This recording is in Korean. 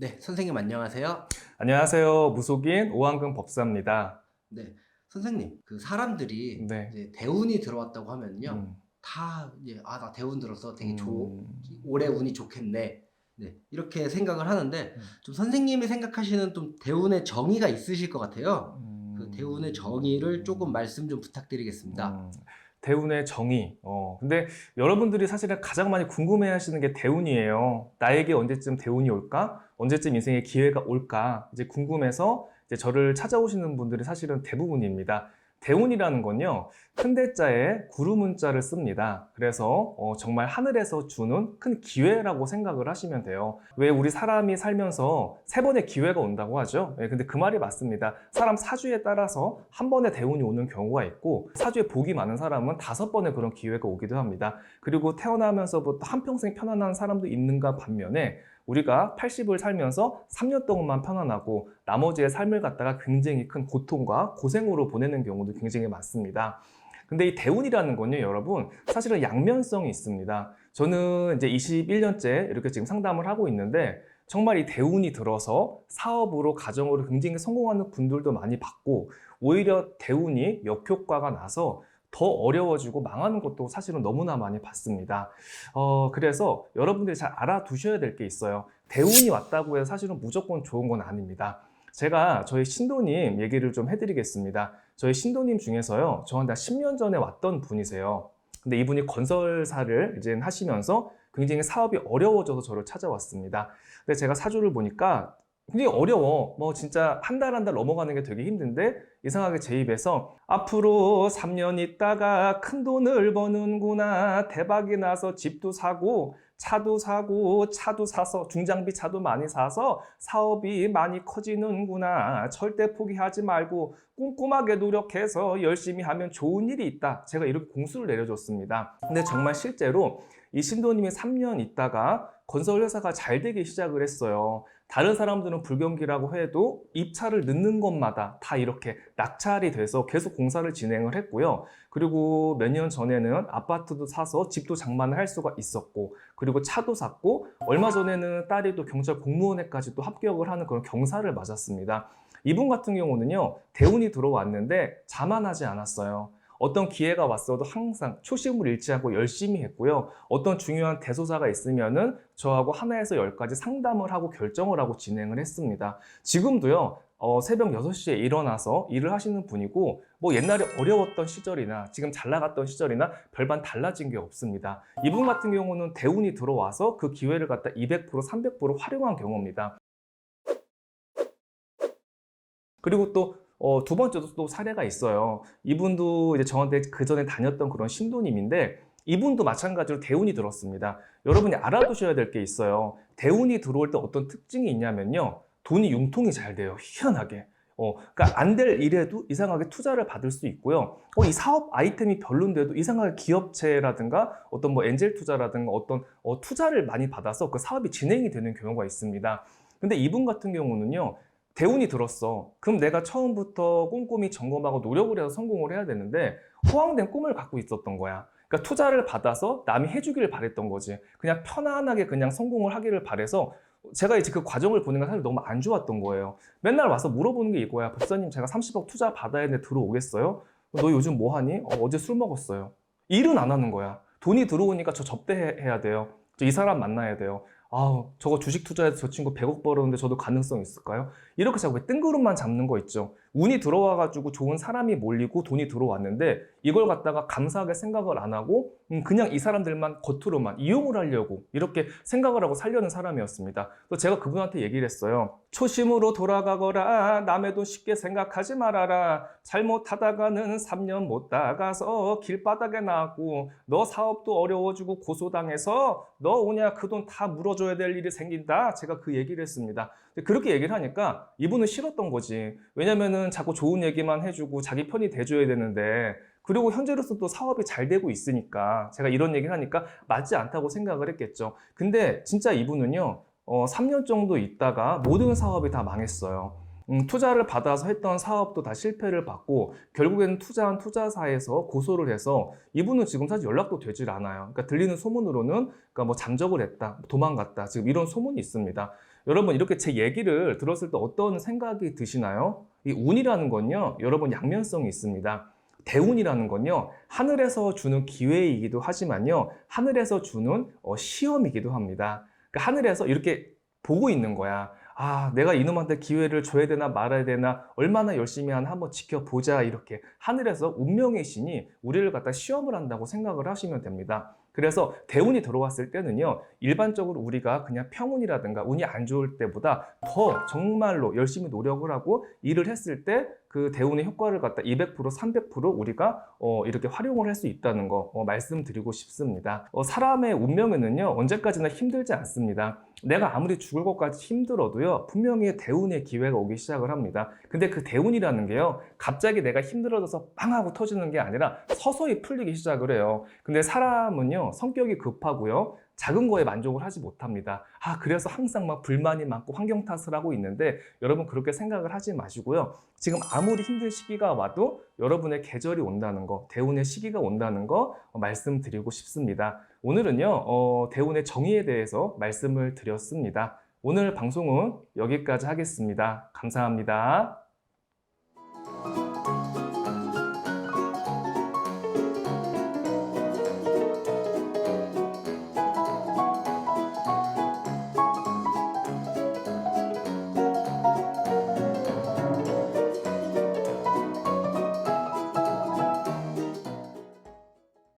네, 선생님 안녕하세요. 안녕하세요. 무속인 오한근 법사입니다. 네, 선생님, 그 사람들이 네. 이제 대운이 들어왔다고 하면요, 음, 다 이제 아, 나 대운 들어서 되게 좋, 음, 올해 운이 좋겠네. 네, 이렇게 생각을 하는데 음. 좀 선생님이 생각하시는 좀 대운의 정의가 있으실 것 같아요. 그 음, 대운의 정의를 조금 말씀 좀 부탁드리겠습니다. 음, 대운의 정의. 어, 근데 여러분들이 사실은 가장 많이 궁금해 하시는 게 대운이에요. 나에게 언제쯤 대운이 올까? 언제쯤 인생의 기회가 올까? 이제 궁금해서 이제 저를 찾아오시는 분들이 사실은 대부분입니다. 대운이라는 건요, 큰 대자에 구름 문자를 씁니다. 그래서 어, 정말 하늘에서 주는 큰 기회라고 생각을 하시면 돼요. 왜 우리 사람이 살면서 세 번의 기회가 온다고 하죠? 예, 근데 그 말이 맞습니다. 사람 사주에 따라서 한 번의 대운이 오는 경우가 있고 사주에 복이 많은 사람은 다섯 번의 그런 기회가 오기도 합니다. 그리고 태어나면서부터 한평생 편안한 사람도 있는가 반면에 우리가 80을 살면서 3년 동안만 편안하고 나머지의 삶을 갖다가 굉장히 큰 고통과 고생으로 보내는 경우도 굉장히 많습니다. 근데 이 대운이라는 건요, 여러분, 사실은 양면성이 있습니다. 저는 이제 21년째 이렇게 지금 상담을 하고 있는데, 정말 이 대운이 들어서 사업으로, 가정으로 굉장히 성공하는 분들도 많이 봤고, 오히려 대운이 역효과가 나서 더 어려워지고 망하는 것도 사실은 너무나 많이 봤습니다. 어, 그래서 여러분들이 잘 알아두셔야 될 게 있어요. 대운이 왔다고 해서 사실은 무조건 좋은 건 아닙니다. 제가 저희 신도님 얘기를 좀 해드리겠습니다. 저희 신도님 중에서요, 저한테 한 10년 전에 왔던 분이세요. 근데 이분이 건설사를 이제 하시면서 굉장히 사업이 어려워져서 저를 찾아왔습니다. 근데 제가 사주를 보니까 굉장히 어려워. 뭐 진짜 한달 한 달 넘어가는 게 되게 힘든데 이상하게 제 입에서 앞으로 3년 있다가 큰 돈을 버는구나. 대박이 나서 집도 사고 차도 사고 차도 사서 중장비 차도 많이 사서 사업이 많이 커지는구나. 절대 포기하지 말고 꼼꼼하게 노력해서 열심히 하면 좋은 일이 있다. 제가 이렇게 공수를 내려줬습니다. 근데 정말 실제로 이 신도님이 3년 있다가 건설 회사가 잘 되기 시작을 했어요. 다른 사람들은 불경기라고 해도 입찰을 넣는 것마다 다 이렇게 낙찰이 돼서 계속 공사를 진행을 했고요. 그리고 몇 년 전에는 아파트도 사서 집도 장만을 할 수가 있었고, 그리고 차도 샀고, 얼마 전에는 딸이 또 경찰 공무원에까지 또 합격을 하는 그런 경사를 맞았습니다. 이분 같은 경우는요, 대운이 들어왔는데 자만하지 않았어요. 어떤 기회가 왔어도 항상 초심을 잃지 않고 열심히 했고요. 어떤 중요한 대소사가 있으면은 저하고 하나에서 열까지 상담을 하고 결정을 하고 진행을 했습니다. 지금도요, 어, 새벽 6시에 일어나서 일을 하시는 분이고, 뭐 옛날에 어려웠던 시절이나 지금 잘 나갔던 시절이나 별반 달라진 게 없습니다. 이분 같은 경우는 대운이 들어와서 그 기회를 갖다 200%, 300% 활용한 경우입니다. 그리고 또 어, 두 번째도 또 사례가 있어요. 이분도 이제 저한테 그 전에 다녔던 그런 신도님인데 이분도 마찬가지로 대운이 들었습니다. 여러분이 알아두셔야 될 게 있어요. 대운이 들어올 때 어떤 특징이 있냐면요. 돈이 융통이 잘 돼요. 희한하게. 어, 그러니까 안 될 일에도 이상하게 투자를 받을 수 있고요. 어, 이 사업 아이템이 별론데도 이상하게 기업체라든가 어떤 뭐 엔젤 투자라든가 어떤 어, 투자를 많이 받아서 그 사업이 진행이 되는 경우가 있습니다. 근데 이분 같은 경우는요. 대운이 들었어. 그럼 내가 처음부터 꼼꼼히 점검하고 노력을 해서 성공을 해야 되는데 허황된 꿈을 갖고 있었던 거야. 그러니까 투자를 받아서 남이 해주기를 바랬던 거지. 그냥 편안하게 그냥 성공을 하기를 바래서 제가 이제 그 과정을 보는 게 사실 너무 안 좋았던 거예요. 맨날 와서 물어보는 게 이거야. 법사님 제가 30억 투자 받아야 되는데 들어오겠어요? 너 요즘 뭐 하니? 어, 제술 먹었어요. 일은 안 하는 거야. 돈이 들어오니까 저 접대해야 돼요. 저 이 사람 만나야 돼요. 아우 저거 주식 투자해서 저 친구 100억 벌었는데 저도 가능성 있을까요? 이렇게 자꾸 뜬구름만 잡는 거 있죠. 운이 들어와가지고 좋은 사람이 몰리고 돈이 들어왔는데 이걸 갖다가 감사하게 생각을 안 하고 음, 그냥 이 사람들만 겉으로만 이용을 하려고 이렇게 생각을 하고 살려는 사람이었습니다. 또 제가 그분한테 얘기를 했어요. 초심으로 돌아가거라 남의 돈 쉽게 생각하지 말아라 잘못하다가는 3년 못 나가서 길바닥에 나고 너 사업도 어려워지고 고소당해서 너 오냐 그 돈 다 물어줘야 될 일이 생긴다 제가 그 얘기를 했습니다. 그렇게 얘기를 하니까 이분은 싫었던 거지. 왜냐면은 자꾸 좋은 얘기만 해주고 자기 편이 돼줘야 되는데 그리고 현재로서 또 사업이 잘 되고 있으니까 제가 이런 얘기를 하니까 맞지 않다고 생각을 했겠죠. 근데 진짜 이분은요, 어, 3년 정도 있다가 모든 사업이 다 망했어요. 음, 투자를 받아서 했던 사업도 다 실패를 받고 결국에는 투자한 투자사에서 고소를 해서 이분은 지금 사실 연락도 되질 않아요. 그러니까 들리는 소문으로는 그러니까 뭐 잠적을 했다, 도망갔다, 지금 이런 소문이 있습니다. 여러분 이렇게 제 얘기를 들었을 때 어떤 생각이 드시나요? 이 운이라는 건요, 여러분 양면성이 있습니다. 대운이라는 건요, 하늘에서 주는 기회이기도 하지만요, 하늘에서 주는 어, 시험이기도 합니다. 그러니까 하늘에서 이렇게 보고 있는 거야. 아, 내가 이놈한테 기회를 줘야 되나 말아야 되나, 얼마나 열심히 하나 한번 지켜보자. 이렇게 하늘에서 운명의 신이 우리를 갖다 시험을 한다고 생각을 하시면 됩니다. 그래서 대운이 들어왔을 때는요, 일반적으로 우리가 그냥 평운이라든가 운이 안 좋을 때보다 더 정말로 열심히 노력을 하고 일을 했을 때그 대운의 효과를 갖다 200% 300% 우리가 어, 이렇게 활용을 할 수 있다는 거 어, 말씀드리고 싶습니다. 어, 사람의 운명에는요 언제까지나 힘들지 않습니다. 내가 아무리 죽을 것까지 힘들어도요 분명히 대운의 기회가 오기 시작을 합니다. 근데 그 대운이라는 게요 갑자기 내가 힘들어져서 빵 하고 터지는 게 아니라 서서히 풀리기 시작을 해요. 근데 사람은요 성격이 급하고요 작은 거에 만족을 하지 못합니다. 아, 그래서 항상 막 불만이 많고 환경 탓을 하고 있는데 여러분 그렇게 생각을 하지 마시고요. 지금 아무리 힘든 시기가 와도 여러분의 계절이 온다는 거, 대운의 시기가 온다는 거 어, 말씀드리고 싶습니다. 오늘은요, 어, 대운의 정의에 대해서 말씀을 드렸습니다. 오늘 방송은 여기까지 하겠습니다. 감사합니다.